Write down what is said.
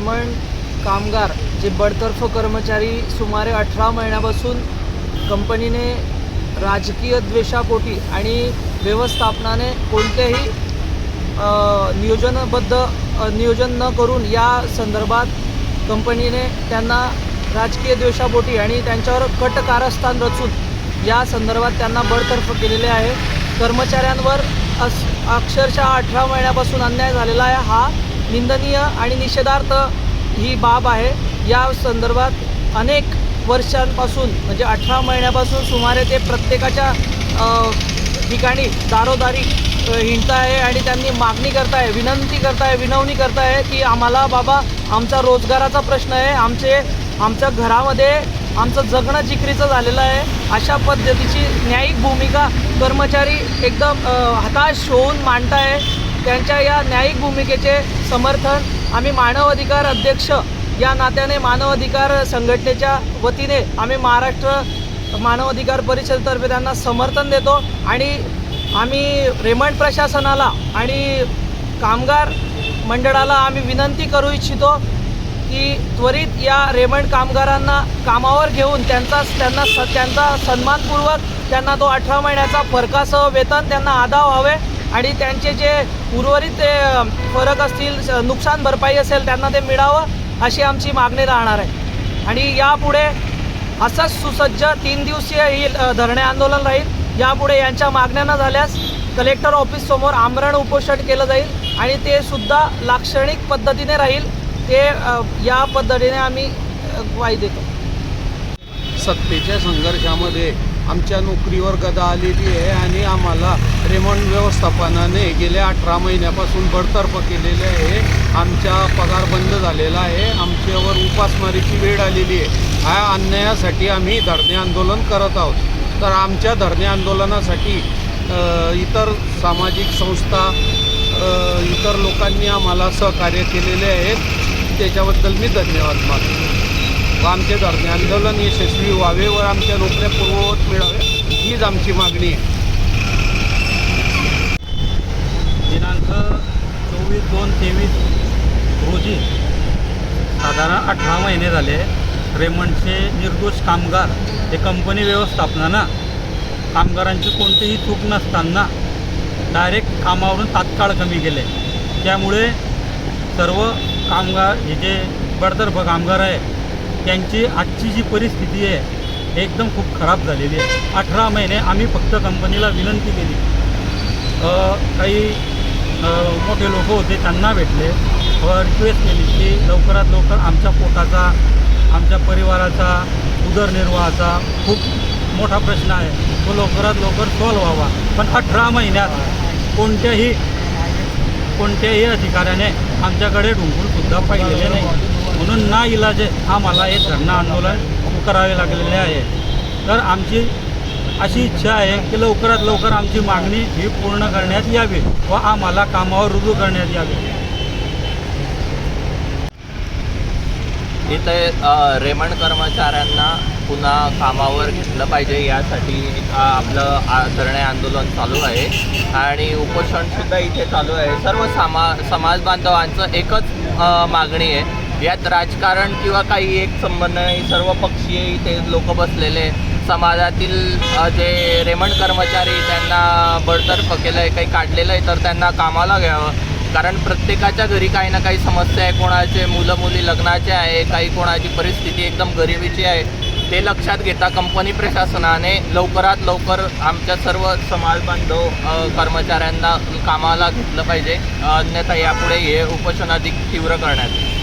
Raymond कामगार जे बडतर्फ कर्मचारी सुमारे अठरा महिन्यापासून कंपनीने राजकीय द्वेषापोटी आणि व्यवस्थापनाने कोणत्याही नियोजनबद्ध नियोजन न करून या संदर्भात कंपनीने त्यांना राजकीय द्वेषापोटी आणि त्यांच्यावर कट कारस्थान रचून या संदर्भात त्यांना बडतर्फ केलेले आहे. कर्मचाऱ्यांवर अस अक्षरशः अठरा महिन्यापासून अन्याय झालेला आहे. हा निंदनीय आणि निषेधार्थ ही बाब आहे. या संदर्भात अनेक वर्षांपासून म्हणजे अठरा महिन्यापासून सुमारे ते प्रत्येकाच्या ठिकाणी दारोदारी हिंडता आहे आणि त्यांनी मागणी करताय विनंती करताय विनवणी करताय की आम्हाला बाबा आमचा रोजगाराचा प्रश्न आहे आमचे आमच्या घरामध्ये आमचं जगणं जिकरीचं झालेलं आहे. अशा पद्धतीची न्यायिक भूमिका कर्मचारी एकदम हताश होऊन मांडताय. त्यांच्या या न्यायिक भूमिकेचे समर्थन आम्ही मानवाधिकार अध्यक्ष या नात्याने मानवाधिकार संघटनेच्या वतीने आम्ही महाराष्ट्र मानव अधिकार परिषदेतर्फे त्यांना समर्थन देतो आणि आम्ही रेमंड प्रशासनाला आणि कामगार मंडळाला आम्ही विनंती करू इच्छितो की त्वरित या रेमंड कामगारांना कामावर घेऊन त्यांचा त्यांना स त्यांचा सन्मानपूर्वक त्यांना तो अठरा महिन्याचा फरकासह वेतन त्यांना आदा व्हावे आणि त्यांचे जे उर्वरित ते फरक असतील नुकसान भरपाई असेल त्यांना ते मिळावं अशी आमची मागणी राहणार आहे. आणि यापुढे असंच सुसज्ज तीन दिवसीय ही धरणे आंदोलन राहील. यापुढे यांच्या मागण्या न झाल्यास कलेक्टर ऑफिससमोर आमरण उपोषण केलं जाईल आणि ते सुद्धा लाक्षणिक पद्धतीने राहील. ते या पद्धतीने आम्ही वाई ग्वाही देतो सत्तेच्या संघर्षामध्ये आमच्या नोकरीवर गदा आलेली आहे आणि आम्हाला रेमंड व्यवस्थापनाने गेल्या अठरा महिन्यापासून बडतर्फ केलेले आहे. आमचा पगार बंद झालेला आहे. आमच्यावर उपासमारीची वेळ आलेली आहे. ह्या अन्यायासाठी आम्ही धरणे आंदोलन करत आहोत. तर आमच्या धरणे आंदोलनासाठी इतर सामाजिक संस्था इतर लोकांनी आम्हाला सहकार्य केलेले आहेत. त्याच्याबद्दल मी धन्यवाद मानतो. व आमचे धरणे. आंदोलन यशस्वी व्हावे व आमच्या नोकऱ्या पूर्ववत मिळावे हीच आमची मागणी आहे. दिनांक चोवीस दोन तेवीस रोजी साधारण अठरा महिने झाले रेमंडचे निर्दोष कामगार हे कंपनी व्यवस्थापनानं कामगारांची कोणतीही चूक नसताना डायरेक्ट कामावरून तात्काळ कमी केले. त्यामुळे सर्व कामगार हे जे बडतर्फ कामगार आहे त्यांची आजची जी परिस्थिती आहे एकदम खूप खराब झालेली आहे. अठरा महिने आम्ही फक्त कंपनीला विनंती केली. काही मोठे लोक होते त्यांना भेटले. व रिक्वेस्ट केली की लवकरात लवकर आमच्या पोटाचा आमच्या परिवाराचा उदरनिर्वाहाचा खूप मोठा प्रश्न आहे. तो लवकरात लवकर सॉल्व्ह व्हावा. पण अठरा महिन्यात कोणत्याही कोणत्याही अधिकाऱ्याने आमच्याकडे ढुंकूनसुद्धा पाहिलेले नाही. म्हणून ना इलाजे आम्हाला हे धरणं आंदोलन करावे लागलेले आहे. तर आमची अशी इच्छा आहे की लवकरात लवकर आमची मागणी ही पूर्ण करण्यात यावी व आम्हाला कामावर रुजू करण्यात यावे. इथे रेमंड कर्मचाऱ्यांना पुन्हा कामावर घेतलं पाहिजे यासाठी आपलं धरणे आंदोलन चालू आहे. आणि उपोषणसुद्धा इथे चालू आहे. सर्व सामा समाज बांधवांचं एकच मागणी आहे यात राजकारण किंवा काही एक संबंध नाही. सर्व पक्षीय इथे लोक बसलेले. समाजातील जे रेमंड कर्मचारी त्यांना बडतर्फ केलं आहे काही काढलेलं आहे तर त्यांना कामाला घ्यावं. कारण प्रत्येकाच्या घरी काही ना काही समस्या आहे. कोणाचे मुलं मुली लग्नाचे आहे काही कोणाची परिस्थिती एकदम गरिबीची आहे. ते लक्षात घेता कंपनी प्रशासनाने लवकरात लवकर आमच्या सर्व समाज बांधव कर्मचाऱ्यांना कामाला घेतलं पाहिजे. अन्यथा यापुढे हे उपोषण अधिक तीव्र करण्यात येईल.